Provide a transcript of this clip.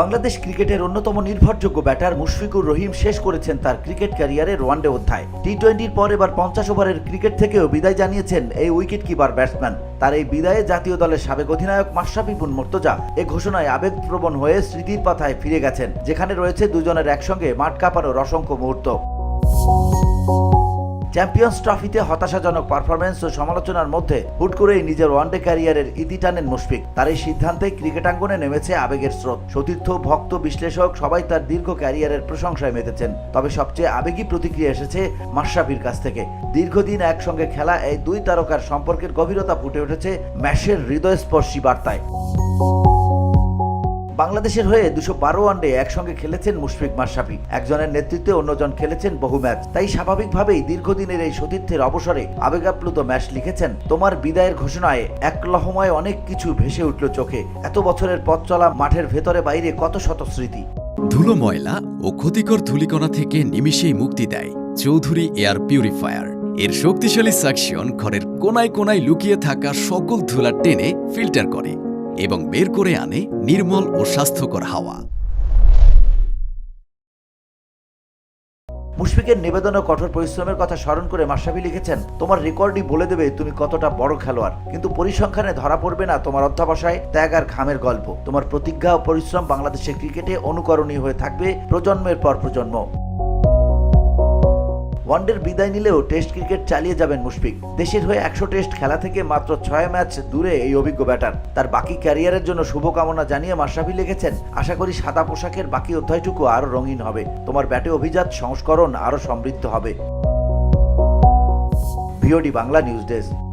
বাংলাদেশ ক্রিকেটের অন্যতম নির্ভরযোগ্য ব্যাটার মুশফিকুর রহিম শেষ করেছেন তার ক্রিকেট ক্যারিয়ারের ওয়ানডে অধ্যায়। টি টোয়েন্টির পর এবার পঞ্চাশ ওভারের ক্রিকেট থেকেও বিদায় জানিয়েছেন এই উইকেট কিপার ব্যাটসম্যান। তার এই বিদায়ে জাতীয় দলের সাবেক অধিনায়ক মাশরাফি বিন মুর্তজা এ ঘোষণায় আবেগপ্রবণ হয়ে স্মৃতির পাথায় ফিরে গেছেন। যেখানে রয়েছে দুজনের একসঙ্গে মাঠ কাঁপানোর অসংখ্য মুহূর্ত। চ্যাম্পিয়ন্স ট্রফিতে হতাশাজনক পারফরমেন্স ও সমালোচনার মধ্যে হুট করেই নিজের ওয়ানডে ক্যারিয়ারের ইতি টানেন মুশফিক। তার এই সিদ্ধান্তে ক্রিকেটাঙ্গনে নেমেছে আবেগের স্রোত। সতীর্থ, ভক্ত, বিশ্লেষক সবাই তার দীর্ঘ ক্যারিয়ারের প্রশংসায় মেতেছেন। তবে সবচেয়ে আবেগী প্রতিক্রিয়া এসেছে মাশরাফির কাছ থেকে। দীর্ঘদিন একসঙ্গে খেলা এই দুই তারকার সম্পর্কের গভীরতা ফুটে উঠেছে ম্যাশের হৃদয়স্পর্শী বার্তায়। বাংলাদেশের হয়ে দুশো বারো ওয়ানডে একসঙ্গে খেলেছেন মুশফিক মাশরাফি। একজনের নেতৃত্বে অন্যজন খেলেছেন বহু ম্যাচ। তাই স্বাভাবিকভাবেই দীর্ঘদিনের এই সতীর্থের অবসরে আবেগাপ্লুত ম্যাচ লিখেছেন। তোমার বিদায়ের ঘোষণায় এক লহময় অনেক কিছু ভেসে উঠল চোখে। এত বছরের পথ চলা মাঠের ভেতরে বাইরে কত শত স্মৃতি। ধুলো ময়লা ও ক্ষতিকর ধুলিকণা থেকে নিমিষেই মুক্তি দেয় চৌধুরী এয়ার পিউরিফায়ার। এর শক্তিশালী সাকশন ঘরের কোনায় কোনায় লুকিয়ে থাকা সকল ধুলা টেনে ফিল্টার করে। এবং বের করে আনে নির্মল ও স্বাস্থ্যকর হাওয়া। মুশফিকের নিবেদন ও কঠোর পরিশ্রমের কথা স্মরণ করে মাশরাফি লিখেছেন, তোমার রেকর্ডই বলে দেবে তুমি কতটা বড় খেলোয়াড়। কিন্তু পরিসংখ্যানে ধরা পড়বে না তোমার অধ্যাবসায় ত্যাগ আর ঘামের গল্প। তোমার প্রতিজ্ঞা ও পরিশ্রম বাংলাদেশের ক্রিকেটে অনুকরণীয় হয়ে থাকবে প্রজন্মের পর প্রজন্ম। ওয়ানডের বিদায় নিলেও টেস্ট ক্রিকেট চালিয়ে যাবেন মুশফিক। দেশের হয়ে একশো টেস্ট খেলা থেকে মাত্র ছয় ম্যাচ দূরে এই অভিজ্ঞ ব্যাটার। তার বাকি ক্যারিয়ারের জন্য শুভকামনা জানিয়ে মাশরাফি লিখেছেন, আশা করি সাদা পোশাকের বাকি অধ্যায়টুকু আরও রঙিন হবে। তোমার ব্যাটে অভিজাত সংস্করণ আরও সমৃদ্ধ হবে। VOD Bangla news desk.